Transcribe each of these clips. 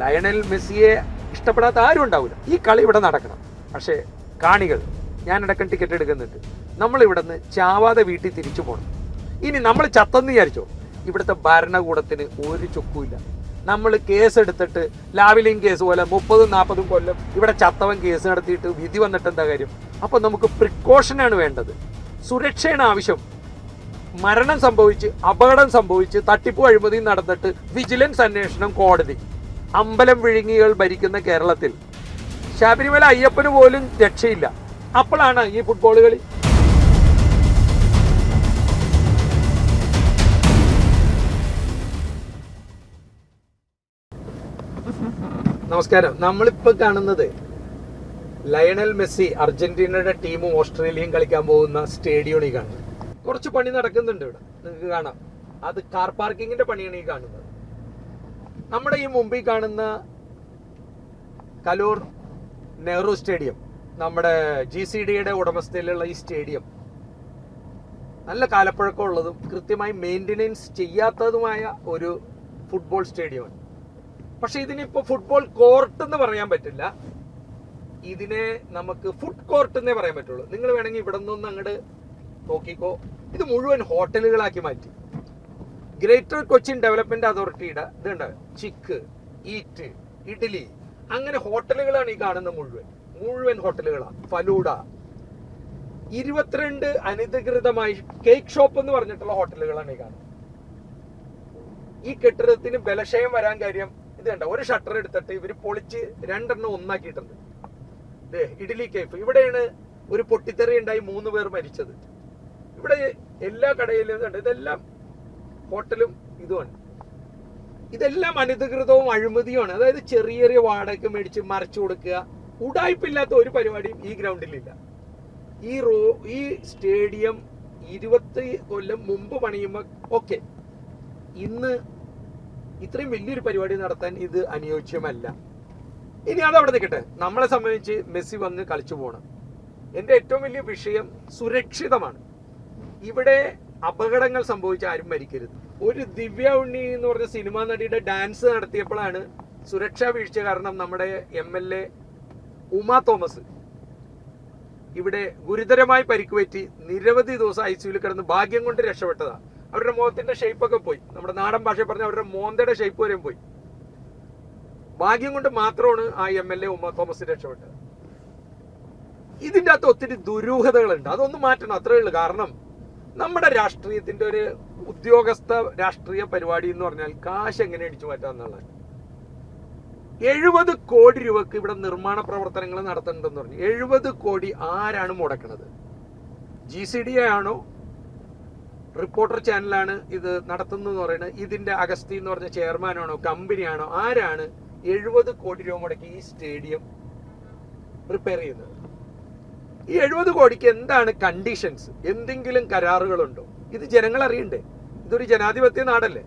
Lionel മെസ്സിയെ ഇഷ്ടപ്പെടാത്ത ആരും ഉണ്ടാവില്ല. ഈ കളി ഇവിടെ നടക്കണം. പക്ഷേ കാണികൾ ഞാനടക്കം ടിക്കറ്റ് എടുക്കുന്നുണ്ട്. നമ്മൾ ഇവിടെ നിന്ന് ചാവാതെ വീട്ടിൽ തിരിച്ചു പോകണം ഇനി നമ്മൾ ചത്തെന്ന് വിചാരിച്ചോ? ഇവിടുത്തെ ഭരണകൂടത്തിന് ഒരു ചൊക്കുമില്ല നമ്മൾ കേസ് എടുത്തിട്ട് ലാവിലിംഗ് കേസ് പോലെ മുപ്പതും നാൽപ്പതും കൊല്ലം ഇവിടെ ചത്തവൻ കേസ് നടത്തിയിട്ട് വിധി വന്നിട്ട് എന്താ കാര്യം? അപ്പോൾ നമുക്ക് പ്രിക്കോഷനാണ് വേണ്ടത്. സുരക്ഷയാണ് ആവശ്യം. മരണം സംഭവിച്ച് അപകടം സംഭവിച്ച് തട്ടിപ്പ് അഴിമതി നടന്നിട്ട് വിജിലൻസ് അന്വേഷണം കോടതി. അമ്പലം വിഴുങ്ങികൾ ഭരിക്കുന്ന കേരളത്തിൽ. ശബരിമല അയ്യപ്പന് പോലും രക്ഷയില്ല. അപ്പോഴാണ് ഈ ഫുട്ബോൾ കളി. നമസ്കാരം. നമ്മളിപ്പോ കാണുന്നത് ലയണൽ മെസ്സി അർജന്റീനയുടെ ടീമും ഓസ്ട്രേലിയയും കളിക്കാൻ പോകുന്ന സ്റ്റേഡിയമാണ് ഈ കാണുന്നത്. കുറച്ച് പണി നടക്കുന്നുണ്ട് ഇവിടെ. നിങ്ങൾക്ക് കാണാം. അത് കാർ പാർക്കിങ്ങിന്റെ പണിയാണ് ഈ കാണുന്നത്. നമ്മുടെ ഈ മുമ്പിൽ കാണുന്ന കലൂർ നെഹ്റു സ്റ്റേഡിയം നമ്മുടെ ജി സി ഡിയുടെ ഉടമസ്ഥയിലുള്ള ഈ സ്റ്റേഡിയം നല്ല കാലപ്പഴക്കമുള്ളതും കൃത്യമായി മെയിന്റെനൻസ് ചെയ്യാത്തതുമായ ഒരു ഫുട്ബോൾ സ്റ്റേഡിയമാണ് പക്ഷെ ഇതിനിപ്പോൾ ഫുട്ബോൾ കോർട്ട് എന്ന് പറയാൻ പറ്റില്ല. ഇതിനെ നമുക്ക് ഫുഡ് കോർട്ട് എന്നേ പറയാൻ പറ്റുള്ളൂ. നിങ്ങൾ വേണമെങ്കിൽ ഇവിടെ നിന്നൊന്ന് അങ്ങോട്ട് നോക്കിക്കോ. ഇത് മുഴുവൻ ഹോട്ടലുകളാക്കി മാറ്റി. ഗ്രേറ്റർ കൊച്ചിൻ ഡെവലപ്മെന്റ് അതോറിറ്റിയുടെ ഇതുണ്ട്. ചിക്ക് ഈറ്റ് ഇഡ്ഡലി അങ്ങനെ ഹോട്ടലുകളാണ് ഈ കാണുന്ന മുഴുവൻ. മുഴുവൻ ഹോട്ടലുകളാണ് ഫലൂഡ. ഇരുപത്തിരണ്ട് അനധികൃതമായി കേക്ക് ഷോപ്പ് എന്ന് പറഞ്ഞിട്ടുള്ള ഹോട്ടലുകളാണ് ഈ കാണുന്നത്. ഈ കെട്ടിടത്തിന് ബലക്ഷയം വരാൻ കാര്യം ഇത് കണ്ട ഒരു ഷട്ടർ എടുത്തിട്ട് ഇവർ പൊളിച്ച് രണ്ടെണ്ണം ഒന്നാക്കിയിട്ടുണ്ട്. ഇഡ്ഡലി കേഫ് ഇവിടെയാണ് ഒരു പൊട്ടിത്തെറി ഉണ്ടായി മൂന്ന് പേർ മരിച്ചത്. ഇവിടെ എല്ലാ കടയിലും ഇതെല്ലാം ഹോട്ടലും ഇതുമാണ്. ഇതെല്ലാം അനധികൃതവും അഴിമതിയുമാണ്. അതായത് ചെറിയ ചെറിയ വാടക മേടിച്ച് മറച്ചു കൊടുക്കുക. ഉടായ്പില്ലാത്ത ഒരു പരിപാടിയും ഈ ഗ്രൗണ്ടിലില്ല. ഈ റോ ഈ സ്റ്റേഡിയം ഇരുപത്തി കൊല്ലം മുമ്പ് പണിയുമ്പോൾ ഓക്കെ ഇന്ന് ഇത്രയും വലിയൊരു പരിപാടി നടത്താൻ ഇത് അനുയോജ്യമല്ല. ഇനി അതവിടെ നിൽക്കട്ടെ. നമ്മളെ സംബന്ധിച്ച് മെസ്സി വന്ന് കളിച്ചു പോകണം എന്റെ ഏറ്റവും വലിയ വിഷയം സുരക്ഷിതമാണ്. ഇവിടെ അപകടങ്ങൾ സംഭവിച്ച ആരും മരിക്കരുത്. ഒരു ദിവ്യ ഉണ്ണി എന്ന് പറഞ്ഞ സിനിമാ നടിയുടെ ഡാൻസ് നടത്തിയപ്പോഴാണ് സുരക്ഷാ വീഴ്ച കാരണം നമ്മുടെ M L A Uma Thomas ഇവിടെ ഗുരുതരമായി പരിക്കുപറ്റി നിരവധി ദിവസം ഐ സിയുയിൽ കിടന്ന് ഭാഗ്യം കൊണ്ട് രക്ഷപ്പെട്ടതാ. അവരുടെ മുഖത്തിന്റെ ഷേപ്പ് ഒക്കെ പോയി. നമ്മുടെ നാടൻ ഭാഷ പറഞ്ഞ അവരുടെ മോന്തയുടെ ഷേപ്പ് വരെയും പോയി. ഭാഗ്യം കൊണ്ട് മാത്രമാണ് ആ M L A Uma Thomas രക്ഷപ്പെട്ടത്. ഇതിന്റെ അകത്ത് ഒത്തിരി ദുരൂഹതകളുണ്ട്. അതൊന്നും മാറ്റണം. അത്രേ ഉള്ളൂ. കാരണം നമ്മുടെ രാഷ്ട്രീയത്തിന്റെ ഒരു ഉദ്യോഗസ്ഥ രാഷ്ട്രീയ പരിപാടി എന്ന് പറഞ്ഞാൽ കാശ് എങ്ങനെ അടിച്ചു മാറ്റാം എന്നുള്ളത്. എഴുപത് കോടി രൂപക്ക് ഇവിടെ നിർമ്മാണ പ്രവർത്തനങ്ങൾ നടത്തുന്നുണ്ടെന്ന് പറഞ്ഞു. എഴുപത് കോടി ആരാണ് മുടക്കുന്നത് ജി സി ഡി ആണോ? റിപ്പോർട്ടർ ചാനലാണ് ഇത് നടത്തുന്നതെന്ന് പറയുന്നത്. ഇതിന്റെ അഗസ്തി എന്ന് പറഞ്ഞ ചെയർമാനാണോ കമ്പനിയാണോ ആരാണ് എഴുപത് കോടി രൂപ മുടക്കി ഈ സ്റ്റേഡിയം റിപ്പയർ ചെയ്യുന്നത്? ഈ എഴുപത് കോടിക്ക് എന്താണ് കണ്ടീഷൻസ് എന്തെങ്കിലും കരാറുകളുണ്ടോ? ഇത് ജനങ്ങൾ അറിയണ്ടേ ഇതൊരു ജനാധിപത്യ നാടല്ലേ?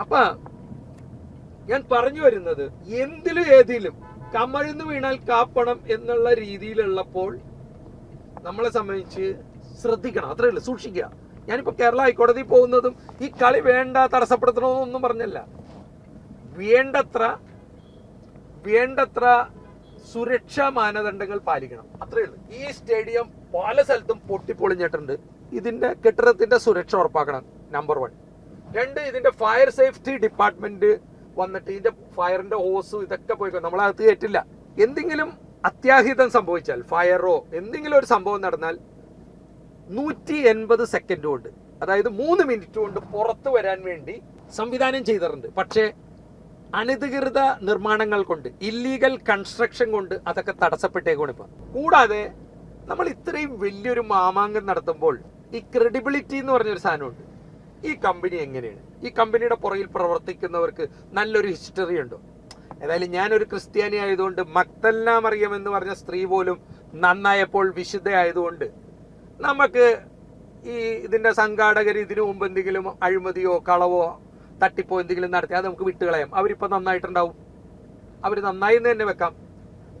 അപ്പ ഞാൻ പറഞ്ഞു വരുന്നത് എന്തിലും ഏതിലും കമഴ്ന്നു വീണാൽ കാപ്പണം എന്നുള്ള രീതിയിലുള്ളപ്പോൾ നമ്മളെ സംബന്ധിച്ച് ശ്രദ്ധിക്കണം. അത്രേ ഉള്ളൂ. സൂക്ഷിക്കുക. ഞാനിപ്പോ കേരള ഹൈക്കോടതി പോകുന്നതും ഈ കളി വേണ്ട തടസ്സപ്പെടുത്തണമെന്നൊന്നും പറഞ്ഞല്ല. വേണ്ടത്ര വേണ്ടത്ര സുരക്ഷാ മാനദണ്ഡങ്ങൾ പാലിക്കണം. അത്രേ ഉള്ളൂ. ഈ സ്റ്റേഡിയം പല സ്ഥലത്തും പൊട്ടിപ്പൊളിഞ്ഞിട്ടുണ്ട്. ഇതിന്റെ കെട്ടിടത്തിന്റെ സുരക്ഷ ഉറപ്പാക്കണം നമ്പർ വൺ രണ്ട് ഇതിന്റെ ഫയർ സേഫ്റ്റി ഡിപ്പാർട്ട്മെന്റ് വന്നിട്ട് ഇതിന്റെ ഫയറിന്റെ ഹോസ് ഇതൊക്കെ പോയി നമ്മളകത്ത് കയറ്റില്ല എന്തെങ്കിലും അത്യാഹിതം സംഭവിച്ചാൽ ഫയറോ എന്തെങ്കിലും ഒരു സംഭവം നടന്നാൽ നൂറ്റി എൺപത് സെക്കൻഡ് കൊണ്ട് അതായത് മൂന്ന് മിനിറ്റ് കൊണ്ട് പുറത്തു വരാൻ വേണ്ടി സംവിധാനം ചെയ്തിട്ടുണ്ട്. പക്ഷേ അനധികൃത നിർമ്മാണങ്ങൾ കൊണ്ട് ഇല്ലീഗൽ കൺസ്ട്രക്ഷൻ കൊണ്ട് അതൊക്കെ തടസ്സപ്പെട്ടേക്കാണ് ഇപ്പൊ. കൂടാതെ നമ്മൾ ഇത്രയും വലിയൊരു മാമാങ്കം നടത്തുമ്പോൾ ഈ ക്രെഡിബിലിറ്റി എന്ന് പറഞ്ഞൊരു സാധനമുണ്ട്. ഈ കമ്പനി എങ്ങനെയാണ്? ഈ കമ്പനിയുടെ പുറകിൽ പ്രവർത്തിക്കുന്നവർക്ക് നല്ലൊരു ഹിസ്റ്ററി ഉണ്ടോ? ഏതായാലും ഞാനൊരു ക്രിസ്ത്യാനി ആയതുകൊണ്ട് മക്തല്ല മറിയം എന്ന് പറഞ്ഞ സ്ത്രീ പോലും നന്നായപ്പോൾ വിശുദ്ധയായതുകൊണ്ട് നമുക്ക് ഈ ഇതിന്റെ സംഘാടകർ ഇതിനു മുമ്പ് എന്തെങ്കിലും അഴിമതിയോ കളവോ തട്ടിപ്പോ എന്തെങ്കിലും നടത്തി അത് നമുക്ക് വിട്ടുകളയാം. അവരിപ്പോ നന്നായിട്ടുണ്ടാവും. അവർ നന്നായി എന്ന് തന്നെ വെക്കാം.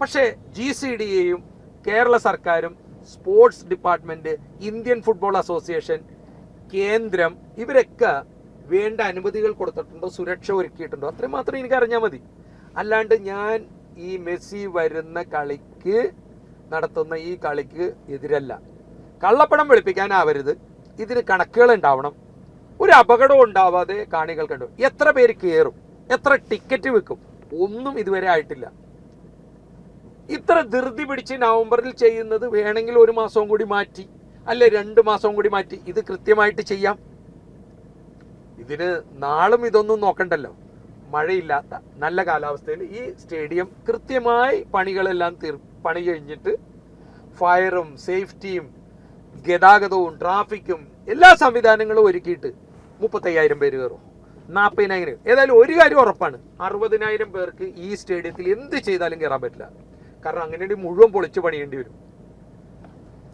പക്ഷേ ജി സി ഡി എയും കേരള സർക്കാരും sports department Indian football association കേന്ദ്രം ഇവരൊക്കെ വേണ്ട അനുമതികൾ കൊടുത്തിട്ടുണ്ടോ? സുരക്ഷ ഒരുക്കിയിട്ടുണ്ടോ? അത്രയും മാത്രം എനിക്ക് അറിഞ്ഞാൽ മതി. അല്ലാണ്ട് ഞാൻ ഈ മെസ്സി വരുന്ന കളിക്ക് നടത്തുന്ന ഈ കളിക്ക് എതിരല്ല. കള്ളപ്പണം വെളുപ്പിക്കാനാവരുത്. ഇതിന് കണക്കുകൾ ഉണ്ടാവണം. ഒരു അപകടവും ഉണ്ടാവാതെ കാണികൾ കണ്ടു. എത്ര പേര് കയറും എത്ര ടിക്കറ്റ് വെക്കും ഒന്നും ഇതുവരെ ആയിട്ടില്ല. ഇത്ര ധൃതി പിടിച്ച് നവംബറിൽ ചെയ്യുന്നത് വേണമെങ്കിൽ ഒരു മാസവും കൂടി മാറ്റി അല്ലെ രണ്ട് മാസവും കൂടി മാറ്റി ഇത് കൃത്യമായിട്ട് ചെയ്യാം. ഇതിന് നാളും ഇതൊന്നും നോക്കണ്ടല്ലോ. മഴയില്ലാത്ത നല്ല കാലാവസ്ഥയിൽ ഈ സ്റ്റേഡിയം കൃത്യമായി പണികളെല്ലാം തീർ പണി കഴിഞ്ഞിട്ട് ഫയറും സേഫ്റ്റിയും ഗതാഗതവും ട്രാഫിക്കും എല്ലാ സംവിധാനങ്ങളും ഒരുക്കിയിട്ട് മുപ്പത്തയ്യായിരം പേര് കയറും. നാൽപ്പതിനായിരം ഏതായാലും ഒരു കാര്യം ഉറപ്പാണ്. അറുപതിനായിരം പേർക്ക് ഈ സ്റ്റേഡിയത്തിൽ എന്ത് ചെയ്താലും കയറാൻ പറ്റില്ല. കാരണം അങ്ങനെ മുഴുവൻ പൊളിച്ചു പണിയേണ്ടി വരും.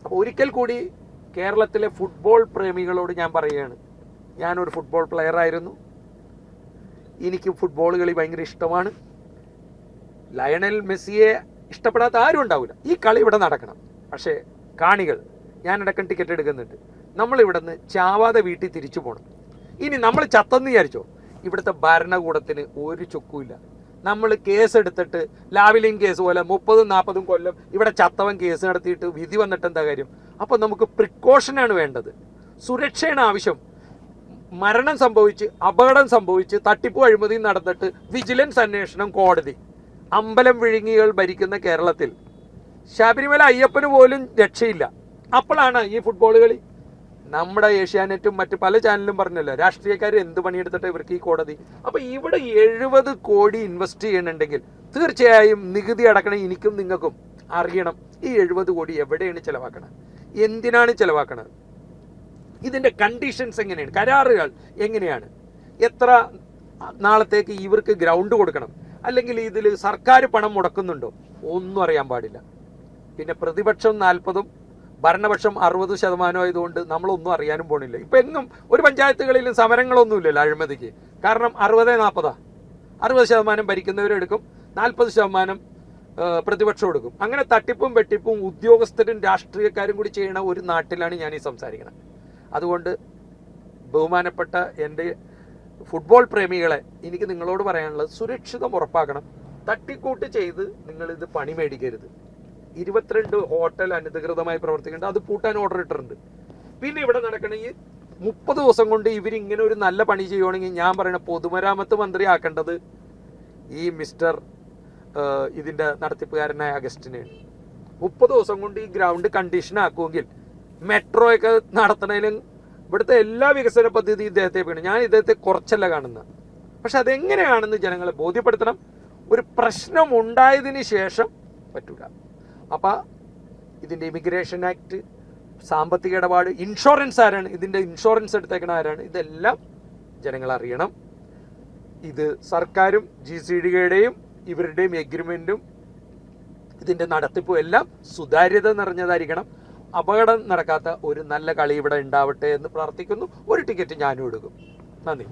അപ്പോൾ ഒരിക്കൽ കൂടി കേരളത്തിലെ ഫുട്ബോൾ പ്രേമികളോട് ഞാൻ പറയുകയാണ്. ഞാനൊരു ഫുട്ബോൾ പ്ലെയർ ആയിരുന്നു. എനിക്ക് ഫുട്ബോൾ കളി ഭയങ്കര ഇഷ്ടമാണ്. ലയണൽ മെസ്സിയെ ഇഷ്ടപ്പെടാത്ത ആരും ഉണ്ടാവില്ല. ഈ കളി ഇവിടെ നടക്കണം. പക്ഷേ കാണികൾ. ഞാനടക്കം ടിക്കറ്റ് എടുക്കുന്നുണ്ട്. നമ്മൾ ഇവിടെ നിന്ന് ചാവാതെ വീട്ടിൽ തിരിച്ചു പോകണം ഇനി നമ്മൾ ചത്തെന്ന് വിചാരിച്ചോ? ഇവിടുത്തെ ഭരണകൂടത്തിന് ഒരു ചൊക്കുമില്ല നമ്മൾ കേസ് എടുത്തിട്ട് ലാവിലിൻ കേസ് പോലെ മുപ്പതും നാൽപ്പതും കൊല്ലം ഇവിടെ ചത്തവൻ കേസ് നടത്തിയിട്ട് വിധി വന്നിട്ട് എന്താ കാര്യം? അപ്പോൾ നമുക്ക് പ്രിക്കോഷനാണ് വേണ്ടത്. സുരക്ഷയാണ് ആവശ്യം. മരണം സംഭവിച്ച് അപകടം സംഭവിച്ച് തട്ടിപ്പ് അഴിമതി നടന്നിട്ട് വിജിലൻസ് അന്വേഷണം കോടതി. അമ്പലം വിഴുങ്ങികൾ ഭരിക്കുന്ന കേരളത്തിൽ. ശബരിമല അയ്യപ്പന് പോലും രക്ഷയില്ല. അപ്പോഴാണ് ഈ ഫുട്ബോൾ കളി. നമ്മുടെ ഏഷ്യാനെറ്റും മറ്റ് പല ചാനലും പറഞ്ഞല്ലോ രാഷ്ട്രീയക്കാർ എന്ത് പണിയെടുത്തിട്ട് ഇവർക്ക് ഈ കോടതി? അപ്പൊ ഇവിടെ എഴുപത് കോടി ഇൻവെസ്റ്റ് ചെയ്യണമെങ്കിൽ തീർച്ചയായും നികുതി അടക്കണം എനിക്കും നിങ്ങൾക്കും അറിയണം ഈ എഴുപത് കോടി എവിടെയാണ് ചെലവാക്കണത്? എന്തിനാണ് ചെലവാക്കണത്? ഇതിന്റെ കണ്ടീഷൻസ് എങ്ങനെയാണ്? കരാറുകൾ എങ്ങനെയാണ്? എത്ര നാളത്തേക്ക് ഇവർക്ക് ഗ്രൗണ്ട് കൊടുക്കണം? അല്ലെങ്കിൽ ഇതിൽ സർക്കാർ പണം മുടക്കുന്നുണ്ടോ? ഒന്നും അറിയാൻ പാടില്ല. പിന്നെ പ്രതിപക്ഷം നാൽപ്പതും ഭരണപക്ഷം അറുപത് ശതമാനം ആയതുകൊണ്ട് നമ്മളൊന്നും അറിയാനും പോണില്ല. ഇപ്പൊ എങ്ങും ഒരു പഞ്ചായത്തുകളിലും സമരങ്ങളൊന്നുമില്ലല്ലോ അഴിമതിക്ക്. കാരണം അറുപത് നാൽപ്പതാ അറുപത് ശതമാനം ഭരിക്കുന്നവരെടുക്കും നാൽപ്പത് ശതമാനം പ്രതിപക്ഷം എടുക്കും. അങ്ങനെ തട്ടിപ്പും വെട്ടിപ്പും ഉദ്യോഗസ്ഥരും രാഷ്ട്രീയക്കാരും കൂടി ചെയ്യുന്ന ഒരു നാട്ടിലാണ് ഞാൻ ഈ സംസാരിക്കുന്നത് അതുകൊണ്ട് ബഹുമാനപ്പെട്ട എന്റെ ഫുട്ബോൾ പ്രേമികളെ എനിക്ക് നിങ്ങളോട് പറയാനുള്ളത് സുരക്ഷിതം ഉറപ്പാക്കണം. തട്ടിക്കൂട്ട് ചെയ്ത് നിങ്ങളിത് പണി മേടിക്കരുത്. ഇരുപത്തിരണ്ട് ഹോട്ടൽ അനധികൃതമായി പ്രവർത്തിക്കുന്നുണ്ട്. അത് പൂട്ടാൻ ഓർഡർ ഇട്ടിട്ടുണ്ട്. പിന്നെ ഇവിടെ നടക്കണ ഈ മുപ്പത് ദിവസം കൊണ്ട് ഇവരിങ്ങനെ ഒരു നല്ല പണി ചെയ്യുവാണെങ്കിൽ ഞാൻ പറയണ പൊതുമരാമത്ത് മന്ത്രി ആക്കേണ്ടത് ഈ മിസ്റ്റർ ഇതിന്റെ നടത്തിപ്പുകാരനായ അഗസ്റ്റിനെയാണ് മുപ്പത് ദിവസം കൊണ്ട് ഈ ഗ്രൗണ്ട് കണ്ടീഷൻ ആക്കുമെങ്കിൽ മെട്രോ ഒക്കെ നടത്തണേലും ഇവിടുത്തെ എല്ലാ വികസന പദ്ധതി ഇദ്ദേഹത്തെ വീണ്. ഞാൻ ഇദ്ദേഹത്തെ കുറച്ചല്ല കാണുന്നത്. പക്ഷെ അതെങ്ങനെയാണെന്ന് ജനങ്ങളെ ബോധ്യപ്പെടുത്തണം. ഒരു പ്രശ്നം ഉണ്ടായതിന് ശേഷം പറ്റൂല. അപ്പൊ ഇതിന്റെ ഇമിഗ്രേഷൻ ആക്ട് സാമ്പത്തിക ഇടപാട് ഇൻഷുറൻസ് ആരാണ്? ഇതിന്റെ ഇൻഷുറൻസ് എടുത്തേക്കണ ആരാണ്? ഇതെല്ലാം ജനങ്ങൾ അറിയണം. ഇത് സർക്കാരും ജി സി ഡിയുടെയും ഇവരുടെയും എഗ്രിമെന്റും ഇതിന്റെ നടത്തിപ്പും എല്ലാം സുതാര്യത നിറഞ്ഞതായിരിക്കണം. അപകടം നടക്കാത്ത ഒരു നല്ല കളി ഇവിടെ ഉണ്ടാവട്ടെ എന്ന് പ്രാർത്ഥിക്കുന്നു. ഒരു ടിക്കറ്റ് ഞാനും എടുക്കും. നന്ദി.